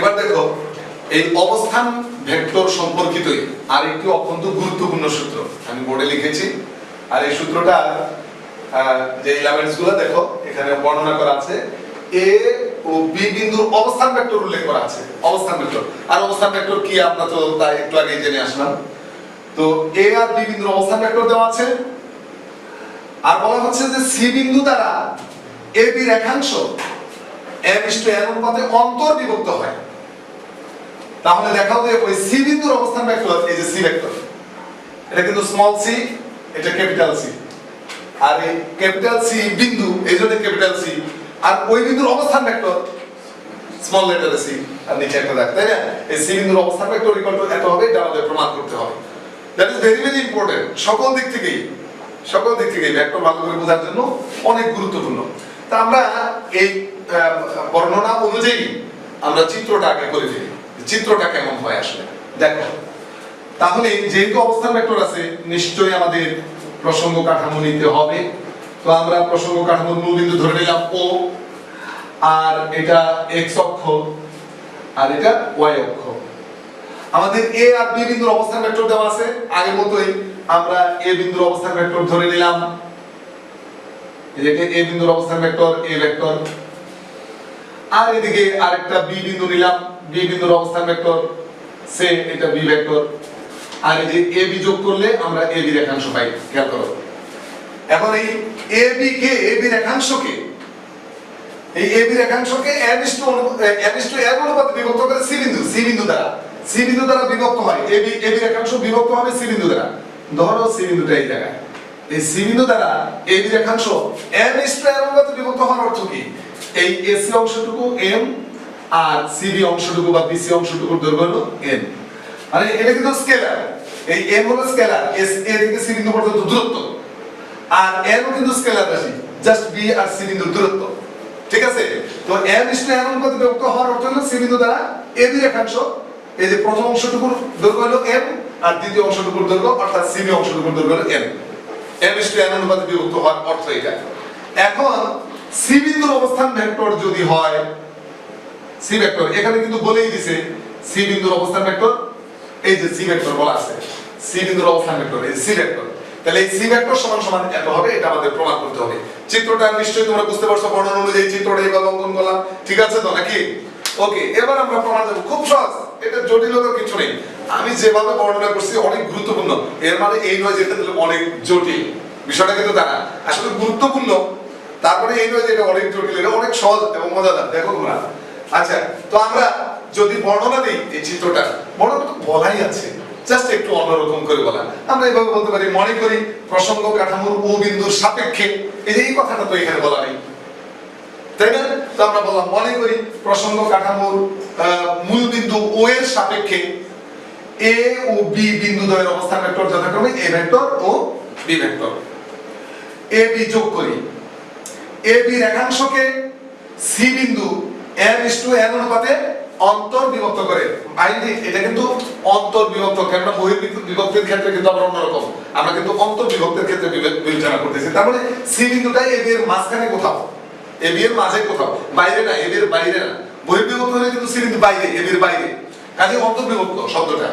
এবার দেখো, এই অবস্থান ভেক্টর সম্পর্কিতই আর একটি অত্যন্ত গুরুত্বপূর্ণ সূত্র। আমি বোর্ডে লিখেছি, আর এই সূত্রটা যে এলিমেন্টসগুলো দেখো, এখানে বর্ণনা করা আছে, এ ও বি বিন্দুর অবস্থান ভেক্টর উল্লেখ করা আছে, অবস্থান ভেক্টর। আর অবস্থান ভেক্টর কি? আমরা তো তাই একটু আগে জেনে আসলাম। তো এ আর বি বিন্দুর অবস্থান ভেক্টর দেওয়া আছে। আর বলা হচ্ছে যে সি বিন্দু দ্বারা এ বি রেখাংশ এম ইস টু এন অনুপাতে অন্তর বিভক্ত হয়। তাহলে দেখাও যে ওই সি বিন্দুর অবস্থান ভেক্টর এই যে সি ভেক্টর এটা কিন্তু স্মল সি এটা ক্যাপিটাল সি আর এই ক্যাপিটাল সি বিন্দু, এই জন্য ক্যাপিটাল সি আর ওই বিন্দুর অবস্থান ভেক্টর স্মল লেটার সি আর নিচে একটা দেখ, তাই না? এই সি বিন্দুর অবস্থান ভেক্টর ইকুয়াল টু এত হবে, এটা আমাদের প্রমাণ করতে হবে। That is very very important সকল দিক থেকেই, সকল দিক থেকেই ভেক্টর ভালো করে বোঝার জন্য অনেক গুরুত্বপূর্ণ। তা আমরা এই বর্ণনা অনুযায়ী আমরা চিত্রটা আগে করে ফেলি। চিত্রটা কেমন হয় আসলে? দেখো, তাহলে যেহেতু অবস্থান ভেক্টর আছে, নিশ্চয়ই আমাদের প্রসঙ্গ কাঠামো নিতে হবে। তো আমরা প্রসঙ্গ কাঠামোর মূলবিন্দু ধরে নিলাম ও আর এটা এক্স অক্ষ, আর এটা ওয়াই অক্ষ। আমাদের এ আর বি বিন্দুর অবস্থান ভেক্টর দেওয়া আছে, আগের মতোই আমরা এ বিন্দুর অবস্থান ভেক্টর ধরে নিলাম। এদিকে এ বিন্দুর অবস্থান ভেক্টর এ ভেক্টর। আর এদিকে আরেকটা বি বিন্দু নিলাম। বি বিন্দুর অবস্থান ভেক্টর সে এটা বি ভেক্টর আর এই যে এ বি যোগ করলে আমরা এ বি রেখাংশ পাই খেয়াল করো। এখন এই A B K A B রেখাংশকে এই এ বি রেখাংশকে n is to অনু- এ, n is to n অনুপাতে বিভক্ত করে সি বিন্দু সি বিন্দু দ্বারা। সি বিন্দু দ্বারা বিভক্ত হয় এ বি এ বি রেখাংশ বিভক্ত হবে সি বিন্দু দ্বারা। ধরো সি বিন্দুটা এই জায়গায়। এই সি বিন্দু দ্বারা এ বি রেখাংশ is to অনুপাতে বিভক্ত হওয়ার অর্থ কি? এই এসি অংশটুকু m আর সিবি অংশটুকু বা বিসি অংশটুকুর দৈর্ঘ্য হলো n মানে এটা কিন্তু স্কেলার এই m হলো স্কেলার এস এ থেকে সি বিন্দু পর্যন্ত দূরত্ব। আর ও কিন্তু স্কেলার রাশি জাস্ট বি আর সি বিন্দুর দূরত্ব। ঠিক আছে? তো n ইস টু n অনুপাতে বিভক্ত হওয়ার অর্থ হলো সি বিন্দু দ্বারা এ বি রেখাংশ এই যে প্রথম অংশটুকুর দৈর্ঘ্য হলো m আর দ্বিতীয় অংশটুকুর দৈর্ঘ্য, অর্থাৎ সি বি অংশটুকুর দৈর্ঘ্য হলো m m is to n অনুপাতে বিভক্ত হওয়ার অর্থ এটা। এখন সি বিন্দুর অবস্থান ভেক্টর যদি হয় সি ভেক্টর। এখানে কিন্তু বলেই দিছে সি বিন্দুর অবস্থান ভেক্টর। এই যে সি ভেক্টর বলা আছে, সি বিন্দুর অবস্থান ভেক্টর, এই সি ভেক্টর। তাহলে এই সি ভেক্টর সমান সমান এত হবে, এটা আমাদের প্রমাণ করতে হবে। চিত্রটা নিশ্চয়ই তোমরা বুঝতে পারছ, বর্ণনা অনুযায়ী চিত্রটা এইভাবে অঙ্কন করলাম। ঠিক আছে তো নাকি? ওকে এবার আমরা প্রমাণ দেবো। খুব সহজ, এটা জটিলতার কিছু নেই। আমি যেভাবে বর্ণনা করছি, অনেক গুরুত্বপূর্ণ। এর মানে এই নয় যে এটা অনেক জটিল। বিষয়টা কিন্তু তা না। আসলে গুরুত্বপূর্ণ, তারপরে এই নয় যে এটা অনেক জটিল, এটা অনেক সহজ এবং মজাদার। দেখো তোমরা। আচ্ছা তো আমরা যদি বর্ণনা দিই এই চিত্রটা বর্ণনা তো বলাই আছে। জাস্ট একটু অন্যরকম করে বলা। আমরা এভাবে বলতে পারি, মনে করি প্রসঙ্গ কাঠামোর ও বিন্দুর সাপেক্ষে এই যে এই কথাটা তো এখানে বলা নেই। তাই না? তো আমরা বললাম, মনে করি প্রসঙ্গ কাঠামোর মূল বিন্দু ও এর সাপেক্ষে এ ও বি বিন্দু দ্বয়ের অবস্থান ভেক্টর যথাক্রমে এ ভেক্টর ও বি ভেক্টর। এ বি যোগ করি। এ বি রেখাংশকে সি বিন্দু অনুপাতে অন্তর বিভক্ত করে। এটা কিন্তু অন্তর বিভক্ত, কেননা বিভক্তের ক্ষেত্রে কিন্তু আমরা অন্যরকম। আমরা কিন্তু অন্তর বিভক্তের ক্ষেত্রে বিবেচনা করতেছি। মানে বিন্দুটা এ এর মাঝখানে কোথাও। এর মাঝে কোথাও। বাইরে না এ এর বাইরে না। বহির্বিভক্ত হলে কিন্তু সি বিন্দু বাইরে এ এর বাইরে। কাজে অন্তর বিভক্ত শব্দটা।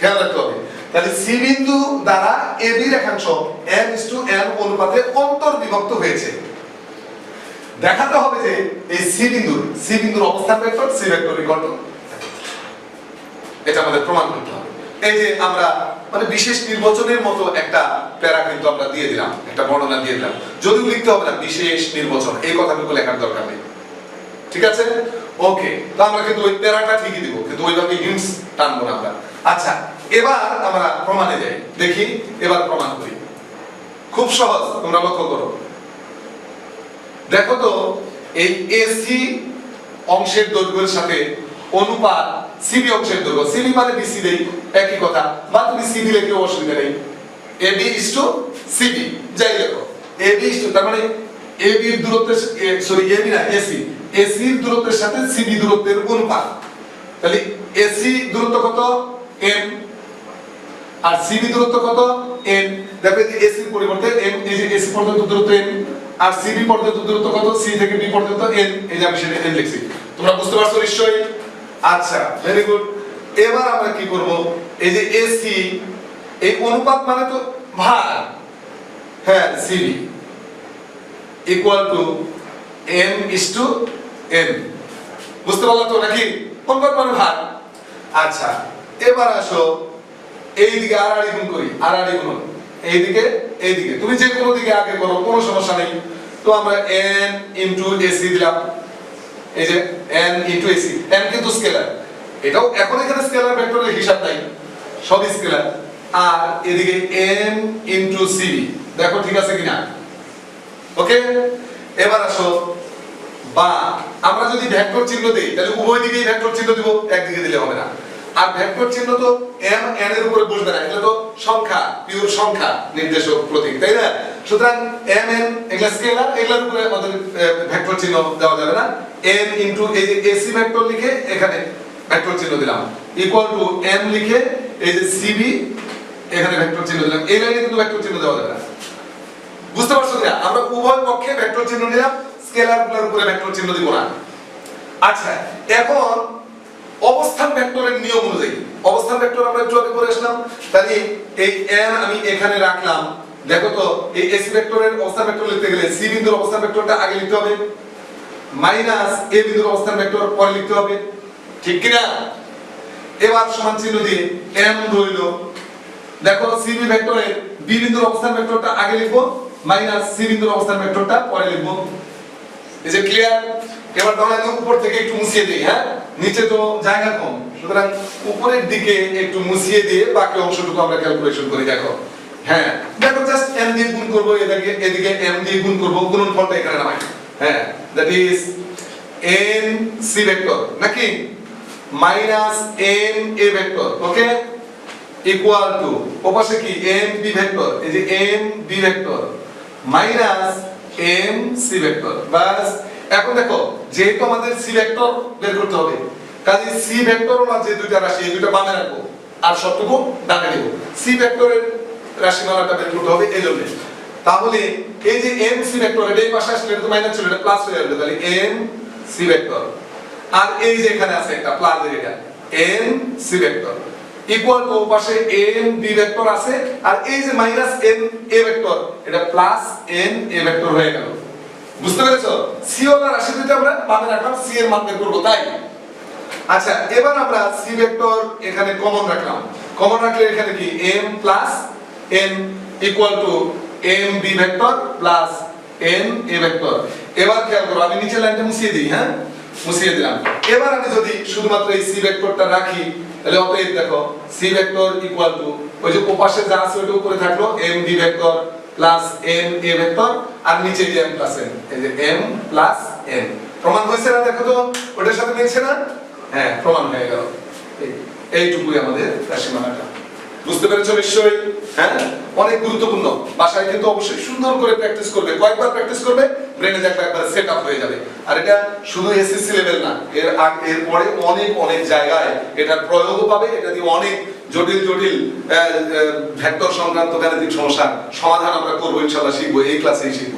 খেয়াল রাখতে হবে। তাহলে সি বিন্দু দ্বারা এ রেখাংশ is to n অনুপাতে অন্তর বিভক্ত হয়েছে। দেখাতে হবে যে এই সি বিন্দুর সি বিন্দুর অবস্থান vector C vector equal to এটা আমাদের প্রমাণ করতে হবে। এই যে আমরা মানে বিশেষ নির্বাচনের মতো একটা প্যারা কিন্তু আমরা দিয়ে দিলাম, একটা বর্ণনা দিয়ে দিলাম। যদিও লিখতে হবে না, বিশেষ নির্বাচন, এই কথা কথাটুকু লেখার দরকার নেই। ঠিক আছে? ওকে তো আমরা কিন্তু ওই প্যারাটা ঠিকই দিব, কিন্তু ওইভাবে হিন্টস টানবো না আমরা। আচ্ছা এবার আমরা প্রমাণে যাই। দেখি, এবার প্রমাণ করি। খুব সহজ, তোমরা লক্ষ্য করো। দেখো তো, এই এসি অংশের দৈর্ঘ্যের সাথে অনুপাত সিবি অংশের দৈর্ঘ্য। সিবি মানে বিসি দেই, একই কথা। বা তুমি সিবি লিখলেও অসুবিধা নেই। এবি ইস টু সিবি যাই লেখো এবি ইস টু তার মানে এবি দূরত্বের সরি এবি না এসি এসি দূরত্বের সাথে সিবি দূরত্বের অনুপাত। তাহলে এসি দূরত্ব কত? এম আর সিবি দূরত্ব কত? N দেখো এই যে এসি পরিবর্তে এম এসি পর্যন্ত দূরত্ব n আর সিবি পর্যন্ত দূরত্ব কত? সি থেকে বি পর্যন্ত n, এই যে আমি সেটা n লিখছি। তোমরা বুঝতে পারছ নিশ্চয়ই? আচ্ছা ভেরি গুড এবার আমরা কি করব? এই যে এসি এই অনুপাত মানে তো ভার। হ্যাঁ CB equal to M is to M বুঝতে পারলা তো নাকি? অনুপাত মানে ভার। আচ্ছা এবার আসো। এইদিকে আর আড়ি গুণ করি, আর আড়ি গুণ। এইদিকে এইদিকে। তুমি যে কোনো দিকে আগে করো কোনো সমস্যা নেই। তো আমরা এন ইনটু এসি দিলাম। এই যে n ইনটু এসি n কিন্তু স্কেলার এটাও এখন এখানে স্কেলার ভেক্টরের হিসাব নাই সব স্কেলার আর এদিকে m ইনটু সিবি দেখো ঠিক আছে কিনা? ওকে এবার আসো। বা, আমরা যদি ভেক্টর চিহ্ন দেই, তাহলে উভয় দিকেই ভেক্টর চিহ্ন দিব, একদিকে দিলে হবে না। আর ভেক্টর চিহ্ন তো m, n এর উপরে বসবে না। এটা তো সংখ্যা পিওর সংখ্যা নির্দেশক প্রতীক, তাই না? সুতরাং m, n এগুলা স্কেলার এগুলার উপরে আমাদের ভেক্টর চিহ্ন দেওয়া যাবে না। n ইনটু এই যে এসি ভেক্টর লিখে এখানে ভেক্টর চিহ্ন দিলাম। ইকুয়াল টু m লিখে এই যে সিবি এখানে ভেক্টর চিহ্ন দিলাম। এই লাইনে কিন্তু ভেক্টর চিহ্ন দেওয়া যাবে না। বুঝতে পারছ কিনা? আমরা উভয় পক্ষে ভেক্টর চিহ্ন নিলাম স্কেলারগুলোর উপরে ভেক্টর চিহ্ন দিব না। আচ্ছা এখন অবস্থান ভেক্টরের নিয়ম অনুযায়ী। অবস্থান ভেক্টর আমরা একটু আগে করে আসলাম। তাহলে এই n আমি এখানে রাখলাম। দেখো তো, এই এসি ভেক্টরের অবস্থান ভেক্টর লিখতে গেলে সি বিন্দুর অবস্থান ভেক্টরটা আগে লিখতে হবে। মাইনাস এ বিন্দুর অবস্থান ভেক্টর পরে লিখতে হবে। ঠিক কিনা? এবার সমান চিহ্ন দিয়ে m রইল দেখো সিবি ভেক্টরের বি বিন্দুর অবস্থান ভেক্টরটা আগে লিখব, মাইনাস সি বিন্দুর অবস্থান ভেক্টরটা পরে লিখব। এই যে ক্লিয়ার এবার তাহলে আমি উপর থেকে একটু মুছিয়ে দিই হ্যাঁ? নিচে তো জায়গা কম। সুতরাং উপরের দিকে একটু মুছিয়ে দিয়ে বাকি অংশটুকু আমরা ক্যালকুলেশন করি, দেখো। হ্যাঁ দেখো জাস্ট m দিয়ে গুণ করব, এদিকে এদিকে m দিয়ে গুণ করব গুণনফলটা এখানে নামাই। হ্যাঁ that is n c vector নাকি? Minus m a vector okay equal to ওপাশে কি? M b ভেক্টর এই যে m b vector minus m c vector বাস এখন দেখো, যেহেতু আমাদের c ভেক্টর বের করতে হবে কাজে c ভেক্টর না যে দুইটা রাশি, এই দুইটা বামে রাখব। আর সবটুকু ডানে দেবো। C ভেক্টরের রাশিমালাটা বের করতে হবে এই জন্য। তাহলে এই যে m c ভেক্টর এটা এই পাশে আসলে এটা তো মাইনাস ছিল, এটা প্লাস হয়ে যাবে, তাহলে m c ভেক্টর আর এই যে এখানে আছে একটা প্লাস এর এটা, n c vector equal to পাশে n b ভেক্টর আছে, আর এই যে মাইনাস n এ ভেক্টর এটা প্লাস n a ভেক্টর হয়ে গেল। বুঝতে পেরেছ? সি ওলা রাশি দুটো আমরা বামে রাখলাম সি এর মান বের করব, তাই? আচ্ছা এবার আমরা সি ভেক্টর এখানে কমন রাখলাম। কমন রাখলে এখানে কি? M plus n equal to m b vector plus n a vector এবার খেয়াল করো, আমি নিচের লাইনটা মুছিয়ে দিই হ্যাঁ? মুছিয়ে দিলাম। এবার আমি যদি শুধুমাত্র এই সি ভেক্টরটা রাখি, তাহলে অতএব দেখো সি ভেক্টর ইকুয়াল টু ওই যে ওপাশে যা আছে ওইটা উপরে থাকল, m b vector plus n a vector আর নিচে যে m প্লাস n, এই যে m প্লাস n প্রমাণ হয়েছে না দেখো তো? ওটার সাথে মিলছে না? হ্যাঁ প্রমাণ হয়ে গেল। এই- এইটুকুই আমাদের রাশিমালাটা। বুঝতে পেরেছ নিশ্চয়ই? হ্যাঁ? অনেক গুরুত্বপূর্ণ। বাসায় কিন্তু অবশ্যই সুন্দর করে প্র্যাকটিস করবে। কয়েকবার প্র্যাকটিস করবে ব্রেনে দেখবে একবার সেট আপ হয়ে যাবে। আর এটা শুধু এসএসসি লেভেল না, এর এর পরে অনেক অনেক জায়গায় এটার প্রয়োগও পাবে, এটা দিয়ে অনেক জটিল জটিল ভেক্টর সংক্রান্ত গাণিতিক সমস্যা সমাধান আমরা করব ইনশাল্লাহ শিখব এই ক্লাসেই শিখব।